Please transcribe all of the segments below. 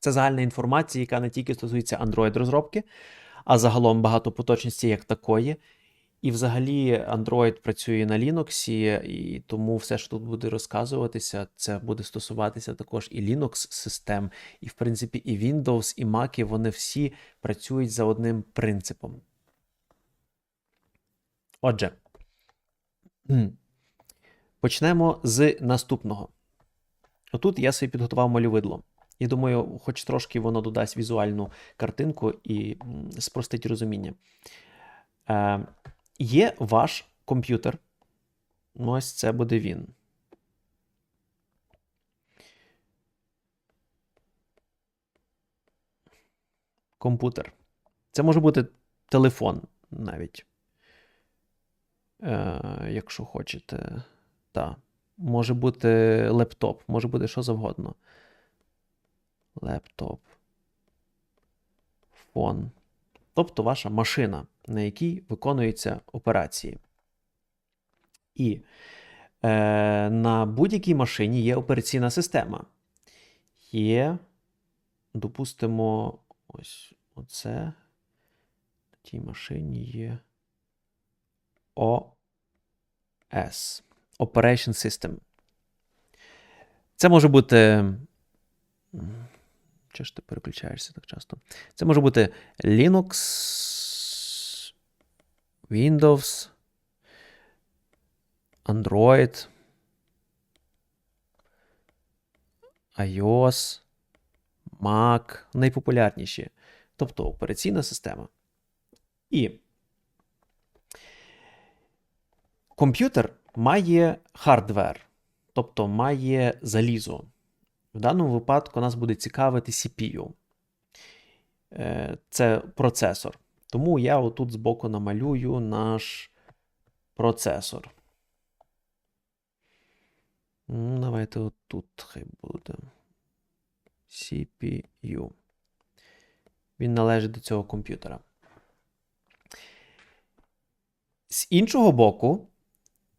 Це загальна інформація, яка не тільки стосується Android-розробки, а загалом багатопоточності як такої. І взагалі Android працює на Linux, і тому все, що тут буде розказуватися, це буде стосуватися також і Linux-систем, і, в принципі, і Windows, і Mac, вони всі працюють за одним принципом. Отже, почнемо з наступного. Отут я собі підготував малювидло. Я думаю, хоч трошки воно додасть візуальну картинку і спростить розуміння. Е, Є ваш комп'ютер. Ну, ось це буде він. Комп'ютер. Це може бути телефон навіть. Е, Якщо хочете. Так. Може бути лептоп, може бути що завгодно. Лептоп. Фон. Тобто ваша машина, на якій виконуються операції. І е, на будь-якій машині є операційна система. Є, допустимо, ось оце. На тій машині є ОС. Operation System. Це може бути. Чого ж ти переключаєшся так часто? Це може бути Linux, Windows, Android, iOS, Mac, найпопулярніші. Тобто операційна система. І комп'ютер має хардвер, тобто має залізо. В даному випадку нас буде цікавити CPU. Е, це процесор. Тому я отут збоку намалюю наш процесор. Давайте отут хай буде. CPU. Він належить до цього комп'ютера. З іншого боку,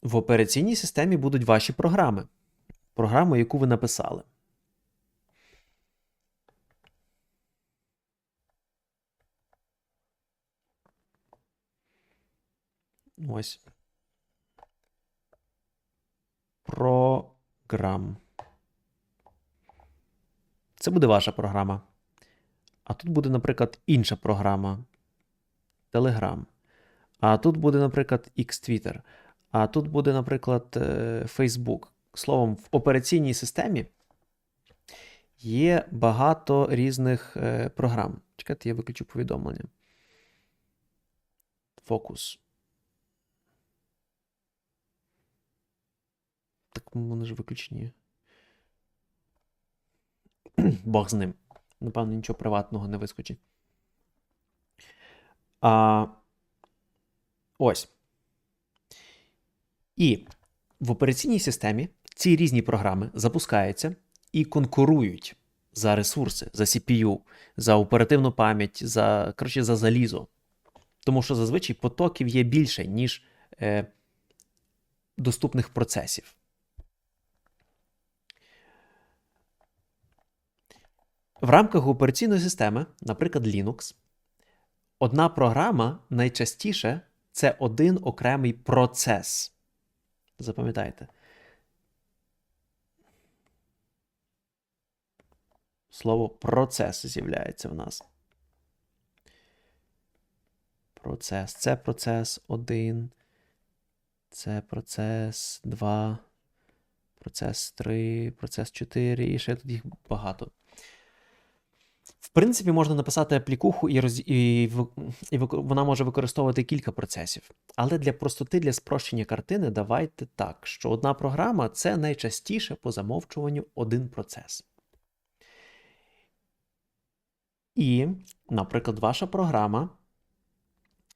в операційній системі будуть ваші програми. Програму, яку ви написали. Ось. Програм. Це буде ваша програма. А тут буде, наприклад, інша програма. Telegram. А тут буде, наприклад, X-Twitter. А тут буде, наприклад, е, Facebook. Словом, в операційній системі є багато різних е, програм. Чекайте, я виключу повідомлення. Фокус. Так вони ж виключені. Бог з ним. Напевно, нічого приватного не вискочить. А, Ось. І в операційній системі ці різні програми запускаються і конкурують за ресурси, за CPU, за оперативну пам'ять, за коротше, за залізо. Тому що зазвичай потоків є більше, ніж е, доступних процесів. В рамках операційної системи, наприклад, Linux, одна програма найчастіше це один окремий процес. Запам'ятайте. Слово процес з'являється в нас. Процес. Це процес 1. Це процес 2. Процес 3, процес 4. І ще тут їх багато. В принципі, можна написати аплікуху, і роз... і, і вона може використовувати кілька процесів. Але для простоти, для спрощення картини, давайте так, що одна програма це найчастіше по замовчуванню один процес. І, наприклад, ваша програма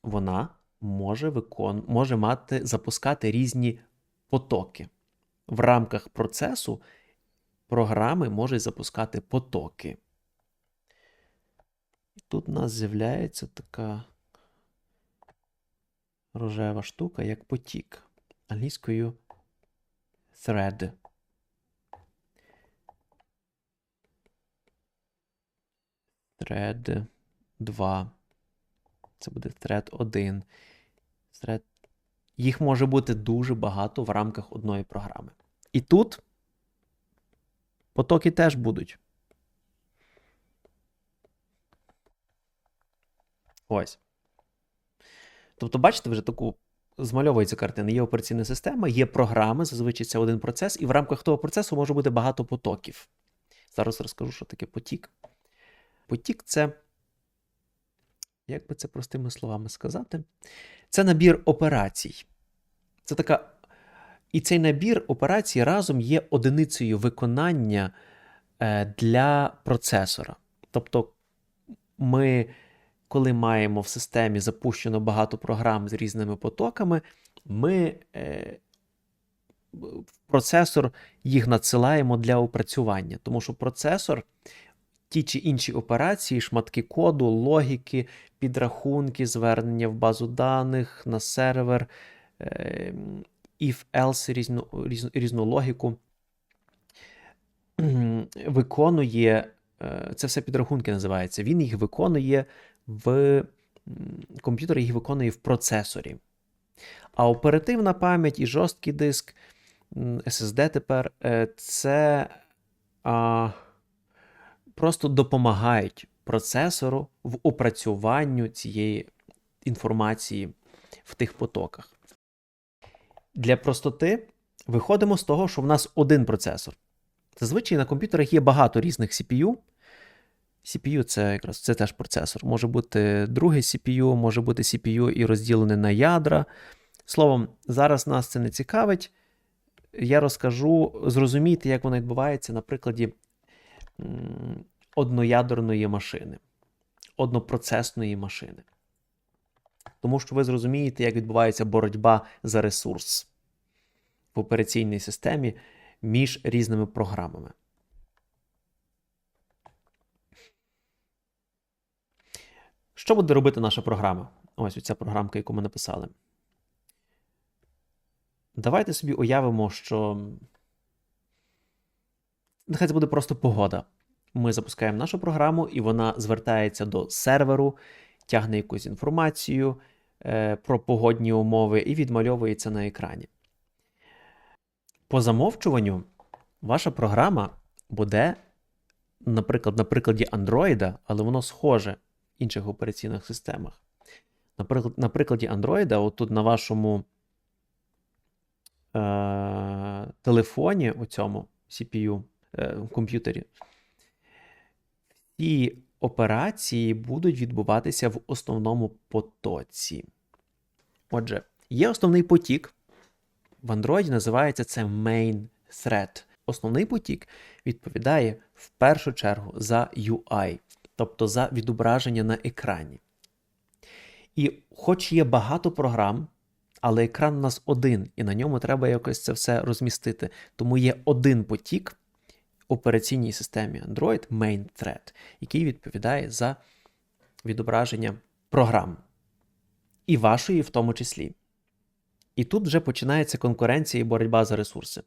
вона може викон... може мати, запускати різні потоки. В рамках процесу програми можуть запускати потоки. І тут у нас з'являється така рожева штука, як потік. Англійською thread. thread 2. Це буде thread 1. Thread... Їх може бути дуже багато в рамках одної програми. І тут потоки теж будуть. Ось. Тобто, бачите, вже таку змальовується картина. Є операційна система, є програми, зазвичай це один процес, і в рамках того процесу може бути багато потоків. Зараз розкажу, що таке потік. Потік це, як би це простими словами сказати, це набір операцій. Це така. І цей набір операцій разом є одиницею виконання е, для процесора. Тобто, ми, коли маємо в системі запущено багато програм з різними потоками, ми е, в процесор їх надсилаємо для опрацювання. Тому що процесор ті чи інші операції, шматки коду, логіки, підрахунки, звернення в базу даних на сервер, е, if else різну, різну, різну логіку. Виконує, е, це все підрахунки називається. Він їх виконує в комп'ютер їх виконує в процесорі. А оперативна пам'ять і жорсткий диск, SSD тепер е, це а, просто допомагають процесору в опрацюванню цієї інформації в тих потоках. Для простоти виходимо з того, що в нас один процесор. Зазвичай на комп'ютерах є багато різних CPU. CPU це якраз це теж процесор. Може бути другий CPU, може бути CPU і розділене на ядра. Словом, зараз нас це не цікавить. Я розкажу, зрозумійте, як воно відбувається на прикладі одноядерної машини, однопроцесної машини. Тому що ви зрозумієте, як відбувається боротьба за ресурс в операційній системі між різними програмами. Що буде робити наша програма? Ось ця програмка, яку ми написали. Давайте собі уявимо, що. Нехай це буде просто погода. Ми запускаємо нашу програму, і вона звертається до серверу, тягне якусь інформацію е, про погодні умови і відмальовується на екрані. По замовчуванню, ваша програма буде, наприклад, на прикладі Android, але воно схоже інших операційних системах. Наприклад, на прикладі Android, отут на вашому е- телефоні, у цьому CPU, е- комп'ютері, всі операції будуть відбуватися в основному потоці. Отже, є основний потік. В Android називається це main thread. Основний потік відповідає в першу чергу за UI, тобто за відображення на екрані. І хоч є багато програм, але екран у нас один, і на ньому треба якось це все розмістити. Тому є один потік в операційній системі Android main thread, який відповідає за відображення програм. І вашої в тому числі. І тут вже починається конкуренція і боротьба за ресурси.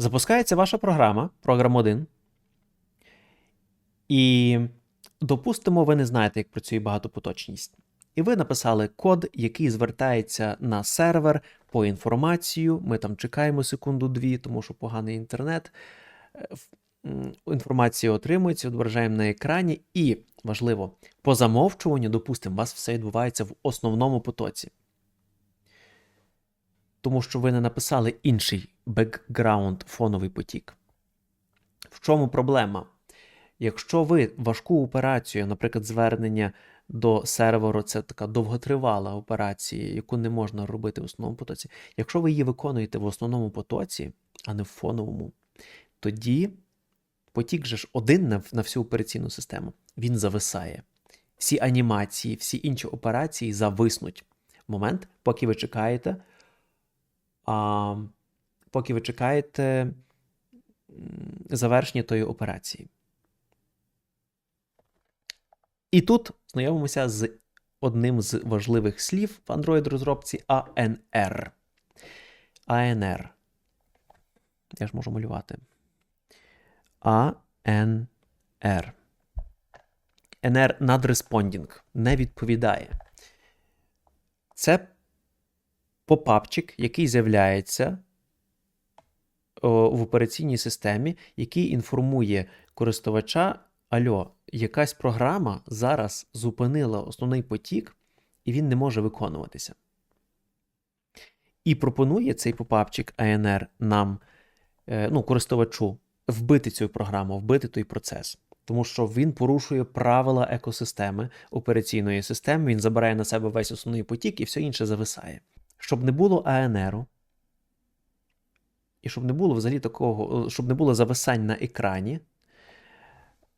Запускається ваша програма, програм 1. І, допустимо, ви не знаєте, як працює багатопоточність. І ви написали код, який звертається на сервер по інформацію. Ми там чекаємо секунду-дві, тому що поганий інтернет. Е, інформація отримується, відображаємо на екрані, і, важливо, по замовчуванню, допустимо, у вас все відбувається в основному потоці. Тому що ви не написали інший бекграунд фоновий потік. В чому проблема? Якщо ви важку операцію, наприклад, звернення до серверу, це така довготривала операція, яку не можна робити в основному потоці. Якщо ви її виконуєте в основному потоці, а не в фоновому, тоді потік же ж один на, всю операційну систему, він зависає. Всі анімації, всі інші операції зависнуть момент, поки ви чекаєте, а, поки ви чекаєте завершення тої операції. І тут знайомимося з одним з важливих слів в Android-розробці ANR. ANR. Я ж можу малювати. ANR. NR Not не відповідає. Це попапчик, який з'являється в операційній системі, який інформує користувача: Альо, якась програма зараз зупинила основний потік, і він не може виконуватися. І пропонує цей попапчик ANR нам, е, ну, користувачу, вбити цю програму, вбити той процес. Тому що він порушує правила екосистеми операційної системи, він забирає на себе весь основний потік і все інше зависає. Щоб не було АНРу, і щоб не було взагалі такого, щоб не було зависань на екрані,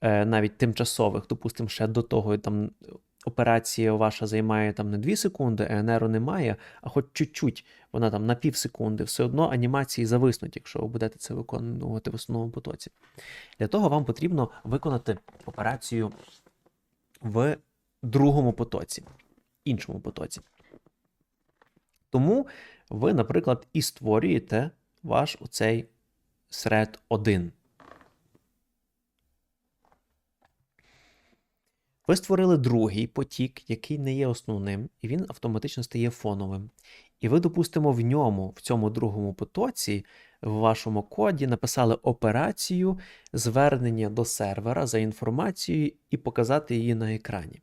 е, навіть тимчасових, допустимо, ще до того там операція ваша займає там не 2 секунди, ЕНРу немає, а хоч чуть-чуть, вона там на пів секунди, все одно анімації зависнуть, якщо ви будете це виконувати в основному потоці. Для того вам потрібно виконати операцію в другому потоці, іншому потоці. Тому ви, наприклад, і створюєте ваш оцей thread 1. Ви створили другий потік, який не є основним, і він автоматично стає фоновим. І ви, допустимо, в ньому, в цьому другому потоці, в вашому коді написали операцію звернення до сервера за інформацією і показати її на екрані.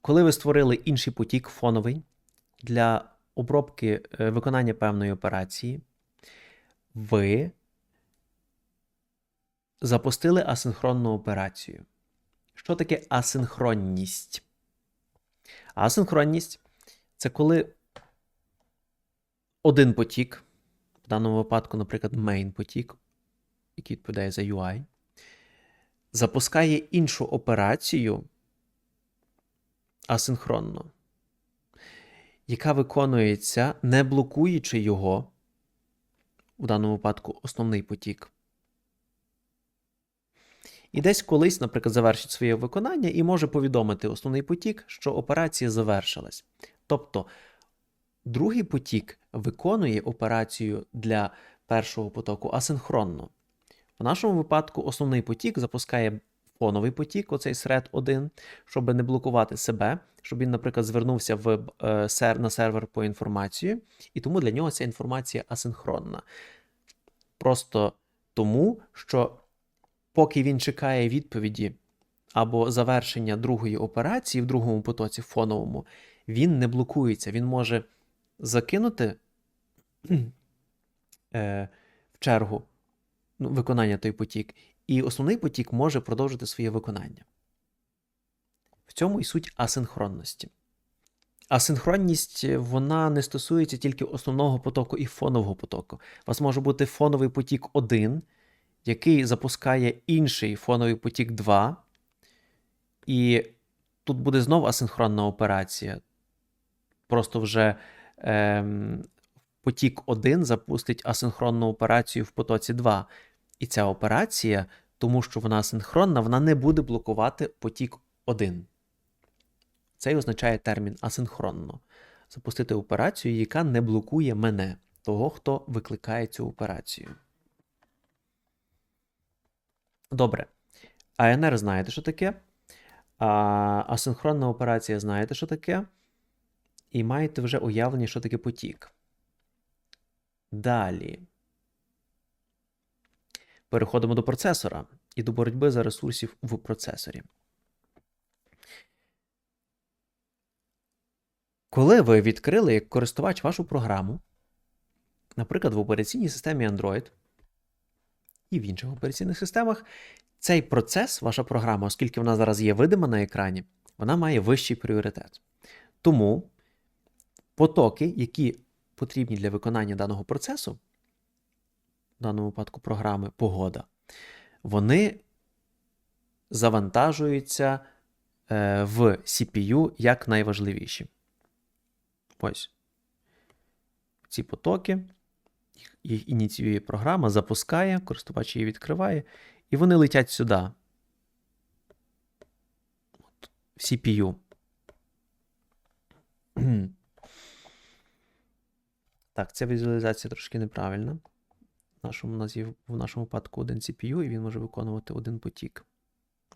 Коли ви створили інший потік фоновий для обробки е, виконання певної операції, ви запустили асинхронну операцію. Що таке асинхронність? Асинхронність це коли один потік, в даному випадку, наприклад, main потік, який відповідає за UI, запускає іншу операцію асинхронно, яка виконується, не блокуючи його, в даному випадку основний потік. І десь колись, наприклад, завершить своє виконання і може повідомити основний потік, що операція завершилась. Тобто другий потік виконує операцію для першого потоку асинхронно. В нашому випадку основний потік запускає фоновий потік, оцей thread 1, щоб не блокувати себе, щоб він, наприклад, звернувся в, е, на сервер по інформацію, і тому для нього ця інформація асинхронна. Просто тому, що поки він чекає відповіді або завершення другої операції в другому потоці фоновому, він не блокується. Він може закинути е, в чергу ну, виконання той потік, і основний потік може продовжити своє виконання. В цьому і суть асинхронності. Асинхронність вона не стосується тільки основного потоку і фонового потоку. У вас може бути фоновий потік 1, який запускає інший фоновий потік 2. І тут буде знову асинхронна операція. Просто вже ем, потік 1 запустить асинхронну операцію в потоці 2. І ця операція, тому що вона асинхронна, вона не буде блокувати потік 1. Це і означає термін асинхронно. Запустити операцію, яка не блокує мене, того, хто викликає цю операцію. Добре. АНР знаєте, що таке. А, Асинхронна операція знаєте, що таке. І маєте вже уявлення, що таке потік. Далі. Переходимо до процесора і до боротьби за ресурсів в процесорі. Коли ви відкрили як користувач вашу програму, наприклад, в операційній системі Android і в інших операційних системах, цей процес, ваша програма, оскільки вона зараз є видима на екрані, вона має вищий пріоритет. Тому потоки, які потрібні для виконання даного процесу, даному випадку програми погода, вони завантажуються е, в CPU як найважливіші. Ось. Ці потоки, їх ініціює програма, запускає, користувач її відкриває, і вони летять сюди. В CPU. Так, ця візуалізація трошки неправильна. В нашому, в нашому випадку один CPU, і він може виконувати один потік.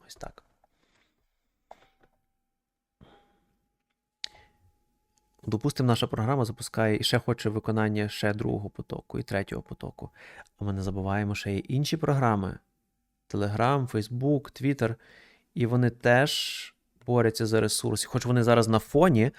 Ось так. Допустимо, наша програма запускає і ще хоче виконання ще другого потоку і третього потоку. А ми не забуваємо, що є інші програми: Telegram, Facebook, Twitter, і вони теж борються за ресурси. Хоч вони зараз на фоні,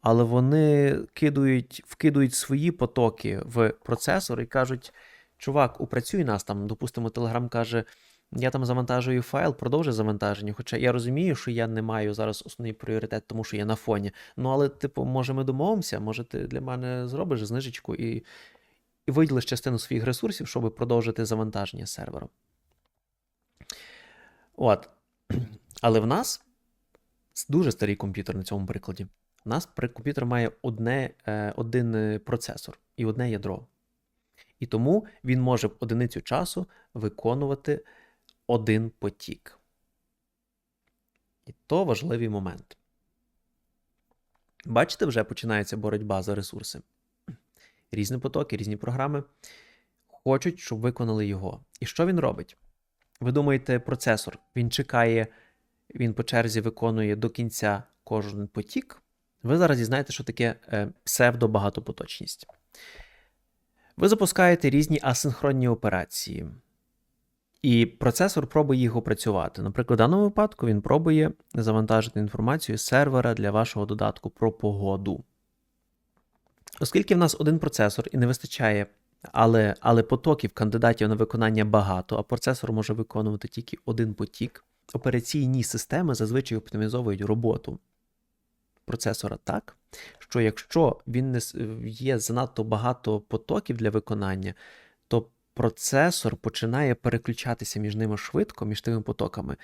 але вони кидають, вкидують свої потоки в процесор і кажуть: чувак, упрацюй нас там. Допустимо, Telegram каже. Я там завантажую файл, продовжує завантаження. Хоча я розумію, що я не маю зараз основний пріоритет, тому що я на фоні. Ну, але, типу, може, ми домовимося, може, ти для мене зробиш знижечку і і виділиш частину своїх ресурсів, щоб продовжити завантаження серверу. От. Але в нас дуже старий комп'ютер на цьому прикладі. У нас комп'ютер має одне, е, один процесор і одне ядро. І тому він може в одиницю часу виконувати один потік. І то важливий момент. Бачите, вже починається боротьба за ресурси. Різні потоки, різні програми хочуть, щоб виконали його. І що він робить? Ви думаєте, процесор він чекає, він по черзі виконує до кінця кожен потік. Ви зараз дізнаєте, що таке е, псевдобагатопоточність. Ви запускаєте різні асинхронні операції. І процесор пробує їх опрацювати. Наприклад, в даному випадку він пробує завантажити інформацію з сервера для вашого додатку про погоду. Оскільки в нас один процесор і не вистачає, але але потоків кандидатів на виконання багато, а процесор може виконувати тільки один потік, операційні системи зазвичай оптимізовують роботу процесора так, що якщо він не є занадто багато потоків для виконання, то процесор починає переключатися між ними швидко, між тими потоками,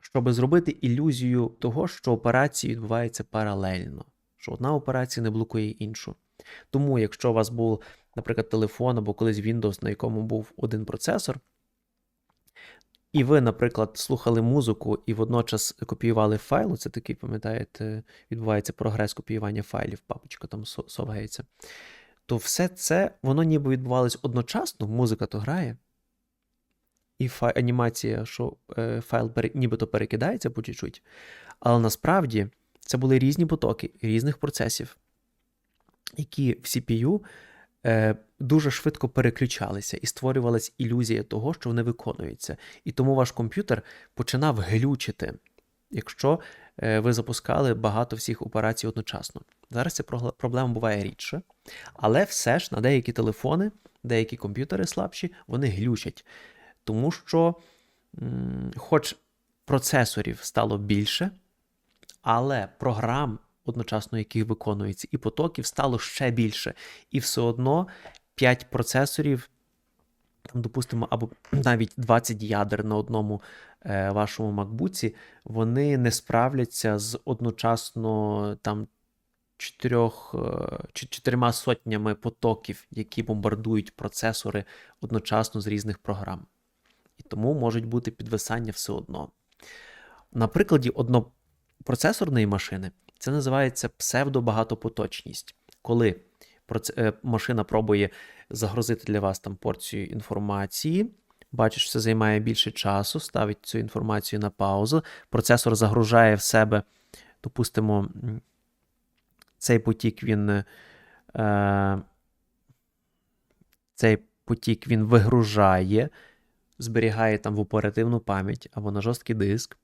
щоб зробити ілюзію того, що операції відбуваються паралельно, що одна операція не блокує іншу. Тому, якщо у вас був, наприклад, телефон або колись Windows, на якому був один процесор, і ви, наприклад, слухали музику і водночас копіювали файл, це такий, пам'ятаєте, відбувається прогрес копіювання файлів, папочка там совгається то все це воно ніби відбувалось одночасно, музика то грає, і фа анімація, що е, файл пере нібито перекидається по чуть-чуть. Але насправді це були різні потоки різних процесів, які в CPU е, дуже швидко переключалися і створювалася ілюзія того, що вони виконуються. І тому ваш комп'ютер починав глючити, якщо е, ви запускали багато всіх операцій одночасно. Зараз ця проблема буває рідше, але все ж на деякі телефони, деякі комп'ютери слабші, вони глючать. Тому що, хоч процесорів стало більше, але програм, одночасно, яких виконується, і потоків стало ще більше. І все одно 5 процесорів, там, допустимо, або навіть 20 ядер на одному е, вашому MacBook, вони не справляться з одночасно там чотирьох, е, чотирма сотнями потоків, які бомбардують процесори одночасно з різних програм. І тому можуть бути підвисання все одно. На прикладі однопроцесорної машини це називається псевдобагатопоточність. Коли е, машина пробує загрузити для вас там порцію інформації, бачить, що це займає більше часу, ставить цю інформацію на паузу, процесор загружає в себе, допустимо, цей потік він. Е, Цей потік він вигружає, зберігає там в оперативну пам'ять або на жорсткий диск,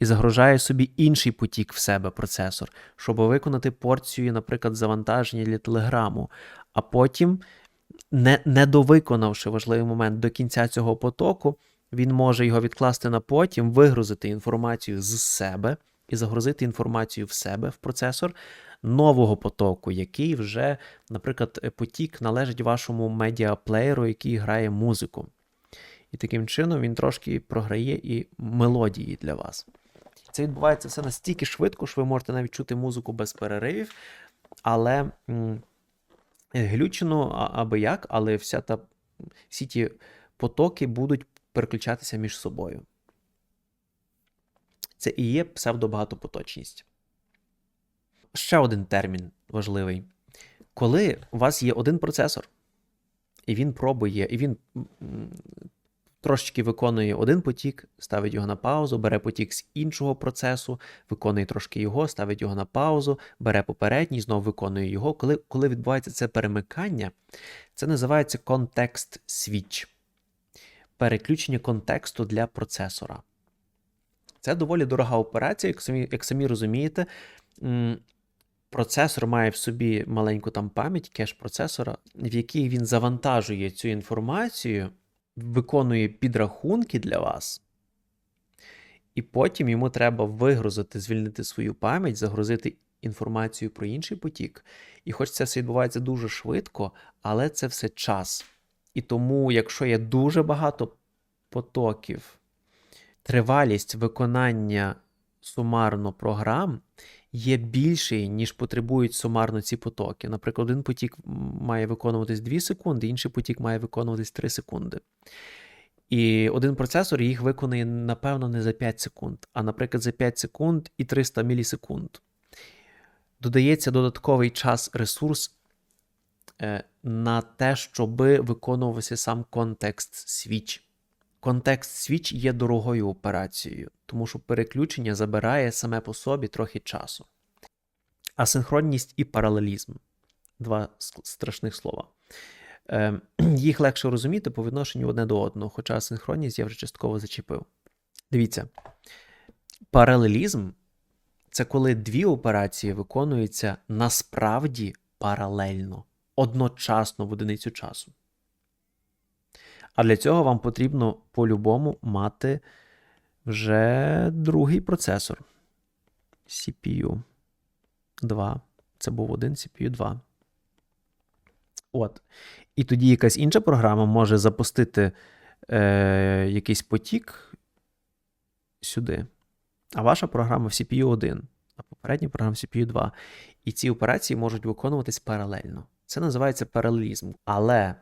і загружає собі інший потік в себе процесор, щоб виконати порцію, наприклад, завантаження для телеграму. А потім, не, не довиконавши важливий момент до кінця цього потоку, він може його відкласти на потім, вигрузити інформацію з себе і загрузити інформацію в себе в процесор нового потоку, який вже, наприклад, потік належить вашому медіаплеєру, який грає музику. І таким чином він трошки програє і мелодії для вас. Це відбувається все настільки швидко, що ви можете навіть чути музику без переривів, але м, глючено аби як, але вся та, всі ті потоки будуть переключатися між собою. Це і є псевдобагатопоточність. Ще один термін важливий. Коли у вас є один процесор, і він пробує, і він трошечки виконує один потік, ставить його на паузу, бере потік з іншого процесу, виконує трошки його, ставить його на паузу, бере попередній, знову виконує його. Коли, коли відбувається це перемикання, це називається контекст свіч. Переключення контексту для процесора. Це доволі дорога операція, як самі, як самі розумієте. Процесор має в собі маленьку там пам'ять, кеш процесора, в якій він завантажує цю інформацію, виконує підрахунки для вас, і потім йому треба вигрузити, звільнити свою пам'ять, загрузити інформацію про інший потік. І хоч це все відбувається дуже швидко, але це все час. І тому, якщо є дуже багато потоків, тривалість виконання сумарно програм є більший, ніж потребують сумарно ці потоки. Наприклад, один потік має виконуватись 2 секунди, інший потік має виконуватись 3 секунди. І один процесор їх виконує, напевно, не за 5 секунд, а, наприклад, за 5 секунд і 300 мілісекунд. Додається додатковий час, ресурс е, на те, щоб виконувався сам контекст свіч. Контекст свіч є дорогою операцією, тому що переключення забирає саме по собі трохи часу. Асинхронність і паралелізм два страшних слова. Е, їх легше розуміти по відношенню одне до одного, хоча асинхронність я вже частково зачепив. Дивіться, паралелізм це коли дві операції виконуються насправді паралельно, одночасно в одиницю часу. А для цього вам потрібно по-любому мати вже другий процесор. CPU 2. Це був один CPU 2. От. І тоді якась інша програма може запустити е, якийсь потік сюди. А ваша програма в CPU 1, а попередня програма в CPU 2. І ці операції можуть виконуватись паралельно. Це називається паралелізм. Але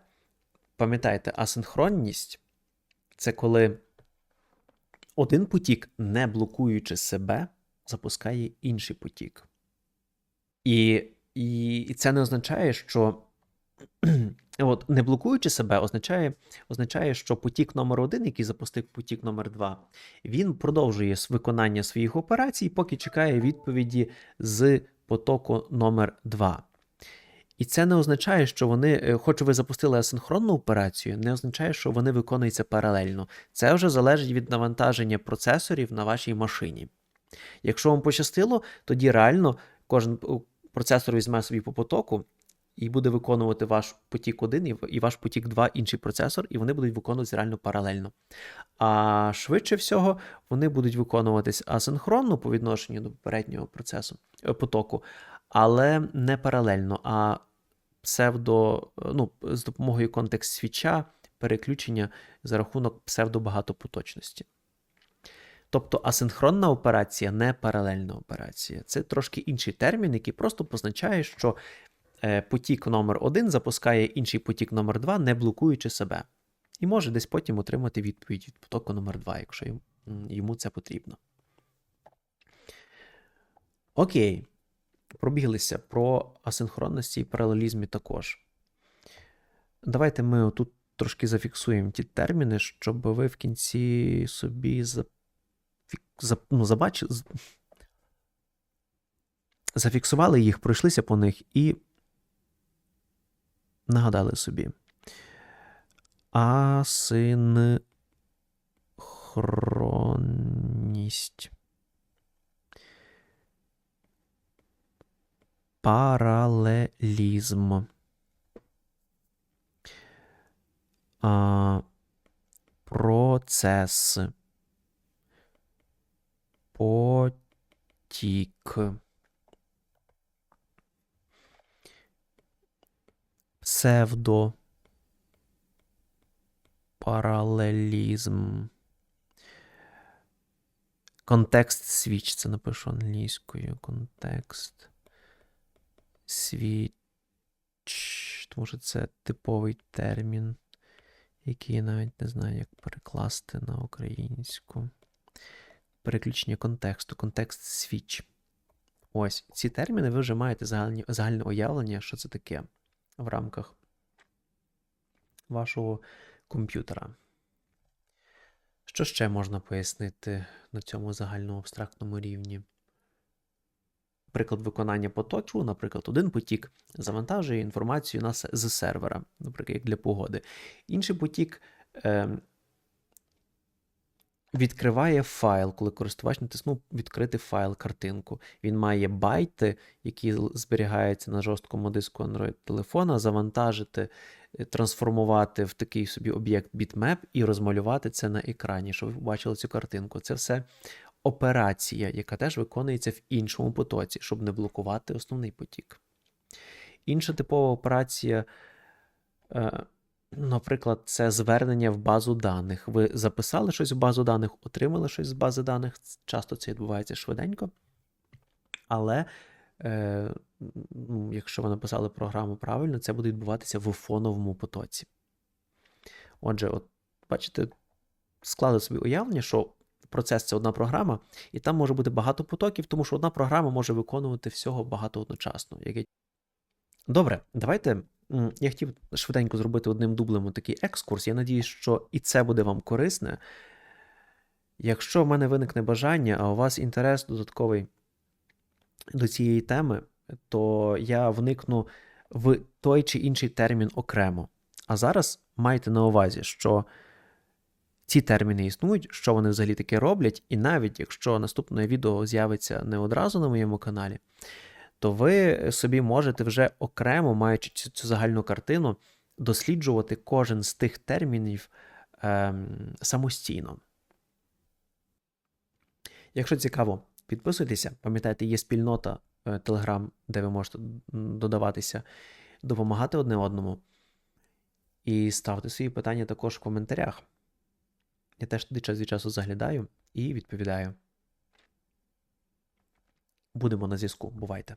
пам'ятайте, асинхронність це коли один потік, не блокуючи себе, запускає інший потік. І, і, і це не означає, що от, не блокуючи себе, означає, означає, що потік номер один, який запустив потік номер два, він продовжує виконання своїх операцій, поки чекає відповіді з потоку номер 2. І це не означає, що вони, е, хоч ви запустили асинхронну операцію, не означає, що вони виконуються паралельно. Це вже залежить від навантаження процесорів на вашій машині. Якщо вам пощастило, тоді реально кожен е, процесор візьме собі по потоку і буде виконувати ваш потік 1 і ваш потік 2 інший процесор, і вони будуть виконуватися реально паралельно. А швидше всього вони будуть виконуватись асинхронно по відношенню до попереднього процесу е, потоку, але не паралельно, а псевдо, ну, з допомогою контекст свіча, переключення за рахунок псевдобагатопоточності. Тобто асинхронна операція не паралельна операція. Це трошки інший термін, який просто позначає, що е, потік номер 1 запускає інший потік номер 2, не блокуючи себе. І може десь потім отримати відповідь від потоку номер 2, якщо йому це потрібно. Окей. Пробіглися про асинхронності і паралелізмі також. Давайте ми тут трошки зафіксуємо ті терміни, щоб ви в кінці собі ну, забачили... зафіксували їх, пройшлися по них і нагадали собі. Асинхронність. Паралелізм. А, процес. Потік. Псевдо. Паралелізм. Контекст свіч. Це напишу англійською. Контекст. Свіч. Тому що це типовий термін, який я навіть не знаю, як перекласти на українську. Переключення контексту. Контекст свіч. Ось ці терміни ви вже маєте загальні, загальне уявлення, що це таке в рамках вашого комп'ютера. Що ще можна пояснити на цьому загальному абстрактному рівні? Приклад виконання потоків, наприклад, один потік завантажує інформацію на, с- з сервера, наприклад, як для погоди. Інший потік е, відкриває файл, коли користувач натиснув відкрити файл, картинку. Він має байти, які зберігаються на жорсткому диску Android телефона, завантажити, е, трансформувати в такий собі об'єкт bitmap і розмалювати це на екрані, щоб ви побачили цю картинку. Це все операція, яка теж виконується в іншому потоці, щоб не блокувати основний потік. Інша типова операція, е, наприклад, це звернення в базу даних. Ви записали щось в базу даних, отримали щось з бази даних. Часто це відбувається швиденько. Але е, ну, якщо ви написали програму правильно, це буде відбуватися в фоновому потоці. Отже, от, бачите, складу собі уявлення, що процес це одна програма, і там може бути багато потоків, тому що одна програма може виконувати всього багато одночасно. Добре, давайте. Я хотів швиденько зробити одним дублем такий екскурс. Я надіюсь, що і це буде вам корисне. Якщо в мене виникне бажання, а у вас інтерес додатковий до цієї теми, то я вникну в той чи інший термін окремо. А зараз майте на увазі, що ці терміни існують, що вони взагалі таке роблять, і навіть якщо наступне відео з'явиться не одразу на моєму каналі, то ви собі можете вже окремо, маючи цю, цю загальну картину, досліджувати кожен з тих термінів ем, самостійно. Якщо цікаво, підписуйтеся, пам'ятайте, є спільнота е, Telegram, де ви можете додаватися, допомагати одне одному. І ставте свої питання також в коментарях. Я теж туди час від часу заглядаю і відповідаю. Будемо на зв'язку. Бувайте!